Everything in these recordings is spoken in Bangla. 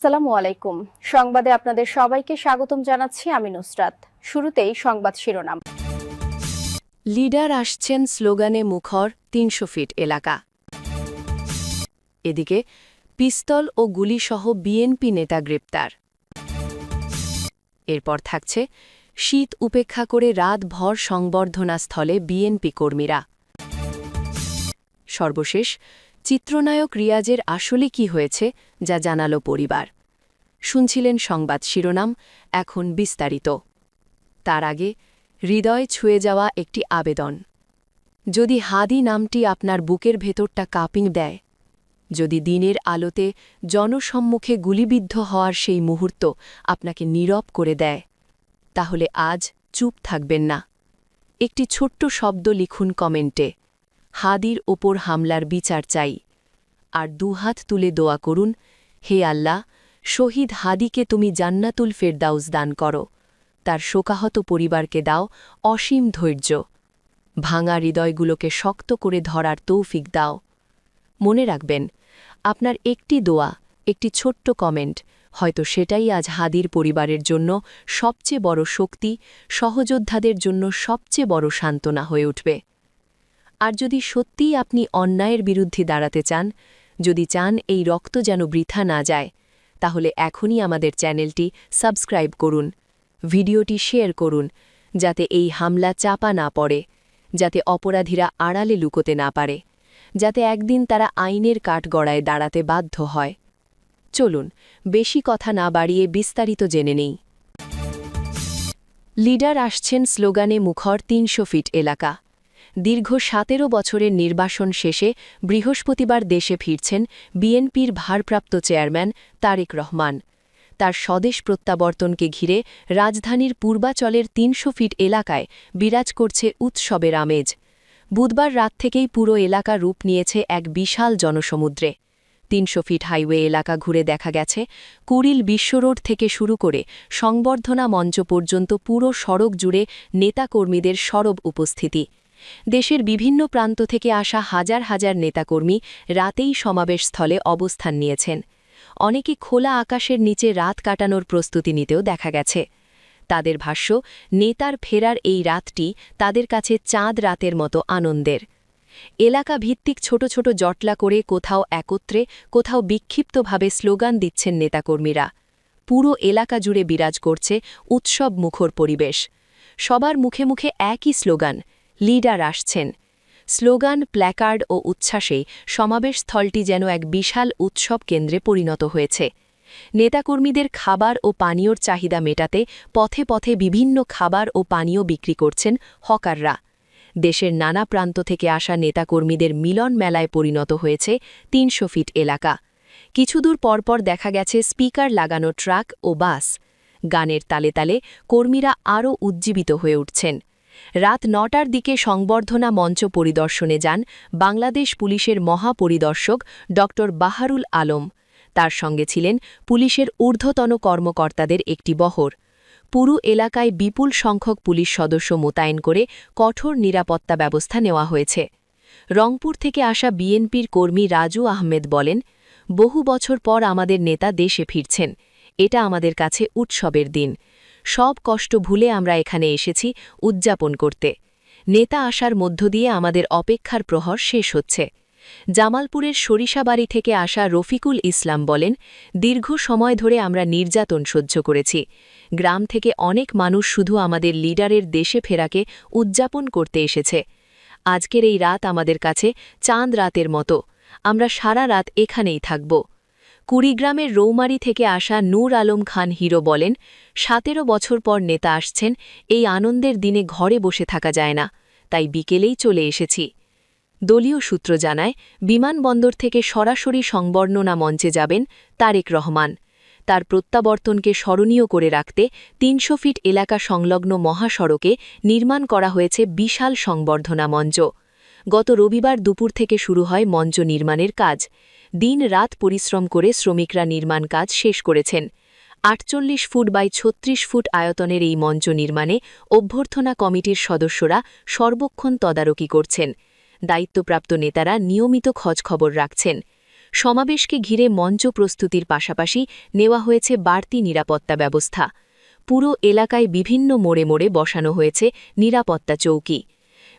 আসসালামু আলাইকুম। সংবাদে আপনাদের সবাইকে স্বাগতম জানাচ্ছি আমি নুসরাত। শুরুতেই সংবাদ শিরোনাম। লিডার আসছেন স্লোগানে মুখর, তিনশো ফিট এলাকা। এদিকে, পিস্তল ও গুলিসহ বিএনপি নেতা গ্রেপ্তার। এরপর থাকছে, শীত উপেক্ষা করে রাতভর সংবর্ধনা স্থলে বিএনপি কর্মীরা। সর্বশেষ চিত্রনায়ক রিয়াজের আসলে কি হয়েছে, যা জানালো পরিবার। শুনছিলেন সংবাদ শিরোনাম, এখন বিস্তারিত। তার আগে, হৃদয় ছুঁয়ে যাওয়া একটি আবেদন। যদি হাদি নামটি আপনার বুকের ভেতরটা কাঁপিং দেয়, যদি দিনের আলোতে জনসম্মুখে গুলিবিদ্ধ হওয়ার সেই মুহূর্ত আপনাকে নীরব করে দেয়, তাহলে আজ চুপ থাকবেন না। একটি ছোট্ট শব্দ লিখুন কমেন্টে। হাদির ওপর হামলার বিচার চাই। আর দুহাত তুলে দোয়া করুন, হে আল্লাহ, শহীদ হাদিকে তুমি জান্নাতুল ফেরদাউস দান করো। তার শোকাহত পরিবারকে দাও অসীম ধৈর্য। ভাঙা হৃদয়গুলোকে শক্ত করে ধরার তৌফিক দাও। মনে রাখবেন, আপনার একটি দোয়া, একটি ছোট্ট কমেন্ট, হয়তো সেটাই আজ হাদির পরিবারের জন্য সবচেয়ে বড় শক্তি, সহযোদ্ধাদের জন্য সবচেয়ে বড় সান্ত্বনা হয়ে উঠবে। আর যদি সত্যিই আপনি অন্যায়ের বিরুদ্ধে দাঁড়াতে চান, যদি চান এই রক্ত যেন বৃথা না যায়, তাহলে এখনই আমাদের চ্যানেলটি সাবস্ক্রাইব করুন, ভিডিওটি শেয়ার করুন, যাতে এই হামলা চাপা না পড়ে, যাতে অপরাধীরা আড়ালে লুকোতে না পারে, যাতে একদিন তারা আইনের কাঠগড়ায় দাঁড়াতে বাধ্য হয়। চলুন, বেশি কথা না বাড়িয়ে বিস্তারিত জেনে নেই। লিডার আসছেন স্লোগানে মুখর তিনশো ফিট এলাকা। দীর্ঘ সতেরো বছরের নির্বাসন শেষে বৃহস্পতিবার দেশে ফিরছেন বিএনপির ভারপ্রাপ্ত চেয়ারম্যান তারেক রহমান। তার স্বদেশ প্রত্যাবর্তনকে ঘিরে রাজধানীর পূর্বাচলের তিনশো ফিট এলাকায় বিরাজ করছে উৎসবের আমেজ। বুধবার রাত থেকেই পুরো এলাকা রূপ নিয়েছে এক বিশাল জনসমুদ্রে। তিনশো ফিট হাইওয়ে এলাকা ঘুরে দেখা গেছে কুড়িল বিশ্বরোড থেকে শুরু করে সংবর্ধনা মঞ্চ পর্যন্ত পুরো সড়ক জুড়ে নেতাকর্মীদের সরব উপস্থিতি। দেশের বিভিন্ন প্রান্ত থেকে আসা হাজার হাজার নেতাকর্মী রাতেই সমাবেশস্থলে অবস্থান নিয়েছেন। অনেকে খোলা আকাশের নিচে রাত কাটানোর প্রস্তুতি নিতেও দেখা গেছে। তাদের ভাষ্য, নেতার ফেরার এই রাতটি তাদের কাছে চাঁদ রাতের মতো আনন্দের। এলাকা ভিত্তিক ছোট ছোট জটলা করে কোথাও একত্রে, কোথাও বিক্ষিপ্তভাবে স্লোগান দিচ্ছেন নেতাকর্মীরা। পুরো এলাকা জুড়ে বিরাজ করছে উৎসব মুখর পরিবেশ। সবার মুখে মুখে একই স্লোগান লিডার আসছেন। স্লোগান, প্ল্যাকার্ড ও উচ্ছ্বাসে সমাবেশস্থলটি যেন এক বিশাল উৎসব কেন্দ্রে পরিণত হয়েছে। নেতাকর্মীদের খাবার ও পানীয়র চাহিদা মেটাতে পথে পথে বিভিন্ন খাবার ও পানীয় বিক্রি করছেন হকাররা। দেশের নানা প্রান্ত থেকে আসা নেতাকর্মীদের মিলন মেলায় পরিণত হয়েছে তিনশো ফিট এলাকা। কিছুদূর পরপর দেখা গেছে স্পিকার লাগানো ট্রাক ও বাস। গানের তালে তালে কর্মীরা আরও উজ্জীবিত হয়ে উঠছেন। রাত নটার দিকে সংবর্ধনা মঞ্চ পরিদর্শনে যান বাংলাদেশ পুলিশের মহাপরিদর্শক ড বাহারুল আলম। তার সঙ্গে ছিলেন পুলিশের ঊর্ধ্বতন কর্মকর্তাদের একটি বহর। পুরু এলাকায় বিপুল সংখ্যক পুলিশ সদস্য মোতায়েন করে কঠোর নিরাপত্তা ব্যবস্থা নেওয়া হয়েছে। রংপুর থেকে আসা বিএনপির কর্মী রাজু আহমেদ বলেন, বহু বছর পর আমাদের নেতা দেশে ফিরছেন। এটা আমাদের কাছে উৎসবের দিন। সব কষ্ট ভুলে আমরা এখানে এসেছি উদযাপন করতে। নেতা আসার মধ্য দিয়ে আমাদের অপেক্ষার প্রহর শেষ হচ্ছে। জামালপুরের সরিষাবাড়ি থেকে আসা রফিকুল ইসলাম বলেন, দীর্ঘ সময় ধরে আমরা নির্যাতন সহ্য করেছি। গ্রাম থেকে অনেক মানুষ শুধু আমাদের লিডারের দেশে ফেরাকে উদযাপন করতে এসেছে। আজকের এই রাত আমাদের কাছে চাঁদ রাতের মতো। আমরা সারা রাত এখানেই থাকব। কুড়িগ্রামের রৌমারি থেকে আসা নূর আলম খান হিরো বলেন, সতেরো বছর পর নেতা আসছেন, এই আনন্দের দিনে ঘরে বসে থাকা যায় না, তাই বিকেলেই চলে এসেছি। দলীয় সূত্র জানায়, বিমানবন্দর থেকে সরাসরি সংবর্ণনা মঞ্চে যাবেন তারেক রহমান। তার প্রত্যাবর্তনকে স্মরণীয় করে রাখতে তিনশো ফিট এলাকা সংলগ্ন মহাসড়কে নির্মাণ করা হয়েছে বিশাল সংবর্ধনা মঞ্চ। গত রবিবার দুপুর থেকে শুরু হয় মঞ্চ নির্মাণের কাজ। দিন রাত পরিশ্রম করে শ্রমিকরা নির্মাণ কাজ শেষ করেছেন। আটচল্লিশ ফুট বাই ছত্রিশ ফুট আয়তনের এই মঞ্চ নির্মাণে অভ্যর্থনা কমিটির সদস্যরা সর্বক্ষণ তদারকি করছেন। দায়িত্বপ্রাপ্ত নেতারা নিয়মিত খোঁজখবর রাখছেন। সমাবেশকে ঘিরে মঞ্চ প্রস্তুতির পাশাপাশি নেওয়া হয়েছে বাড়তি নিরাপত্তা ব্যবস্থা। পুরো এলাকায় বিভিন্ন মোড়ে মোড়ে বসানো হয়েছে নিরাপত্তা চৌকি।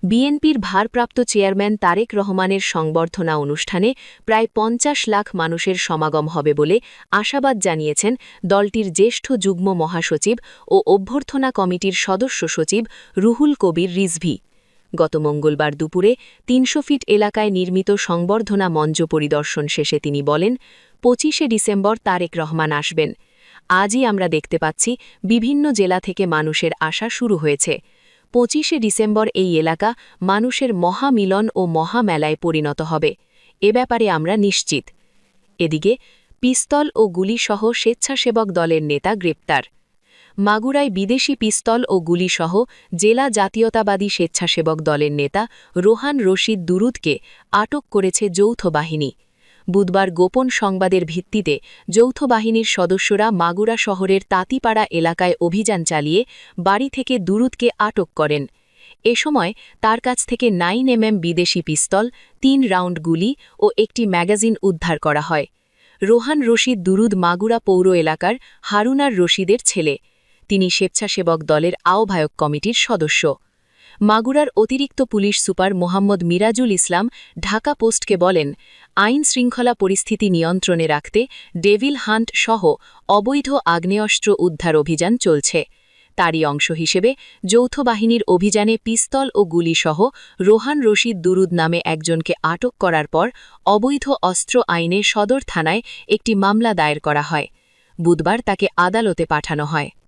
বিএনপির ভারপ্রাপ্ত চেয়ারম্যান তারেক রহমানের সংবর্ধনা অনুষ্ঠানে প্রায় পঞ্চাশ লাখ মানুষের সমাগম হবে বলে আশাবাদ জানিয়েছেন দলটির জ্যেষ্ঠ যুগ্ম মহাসচিব ও অভ্যর্থনা কমিটির সদস্য সচিব রুহুল কবির রিজভি। গত মঙ্গলবার দুপুরে তিনশো ফিট এলাকায় নির্মিত সংবর্ধনা মঞ্চ পরিদর্শন শেষে তিনি বলেন, পঁচিশে ডিসেম্বর তারেক রহমান আসবেন। আজই আমরা দেখতে পাচ্ছি বিভিন্ন জেলা থেকে মানুষের আসা শুরু হয়েছে। পঁচিশে ডিসেম্বর এই এলাকা মানুষের মহামিলন ও মহামেলায় পরিণত হবে। এ ব্যাপারে আমরা নিশ্চিত। এদিকে, পিস্তল ও গুলিসহ স্বেচ্ছাসেবক দলের নেতা গ্রেপ্তার। মাগুরায় বিদেশি পিস্তল ও গুলিসহ জেলা জাতীয়তাবাদী স্বেচ্ছাসেবক দলের নেতা রোহান রশিদ দুরুদকে আটক করেছে যৌথ বাহিনী। বুধবার গোপন সংবাদের ভিত্তিতে যৌথ বাহিনীর সদস্যরা মাগুরা শহরের তাঁতিপাড়া এলাকায় অভিযান চালিয়ে বাড়ি থেকে দুরুদকে আটক করেন। এ সময় তার কাছ থেকে নাইন এমএম বিদেশি পিস্তল, তিন রাউন্ড গুলি ও একটি ম্যাগাজিন উদ্ধার করা হয়। রোহান রশিদ দুরুদ মাগুরা পৌর এলাকার হারুনার রশিদের ছেলে। তিনি স্বেচ্ছাসেবক দলের আহ্বায়ক কমিটির সদস্য। মাগুরার অতিরিক্ত পুলিশ সুপার মোহাম্মদ মিরাজুল ইসলাম ঢাকা পোস্টকে বলেন, আইন শৃঙ্খলা পরিস্থিতি নিয়ন্ত্রণে রাখতে ডেভিল হান্ট সহ অবৈধ আগ্নেয়াস্ত্র উদ্ধার অভিযান চলছে। তারই অংশ হিসেবে যৌথ বাহিনীর অভিযানে পিস্তল ও গুলিসহ রোহান রশিদ দুরুদ নামে একজনকে আটক করার পর অবৈধ অস্ত্র আইনে সদর থানায় একটি মামলা দায়ের করা হয়। বুধবার তাকে আদালতে পাঠানো হয়।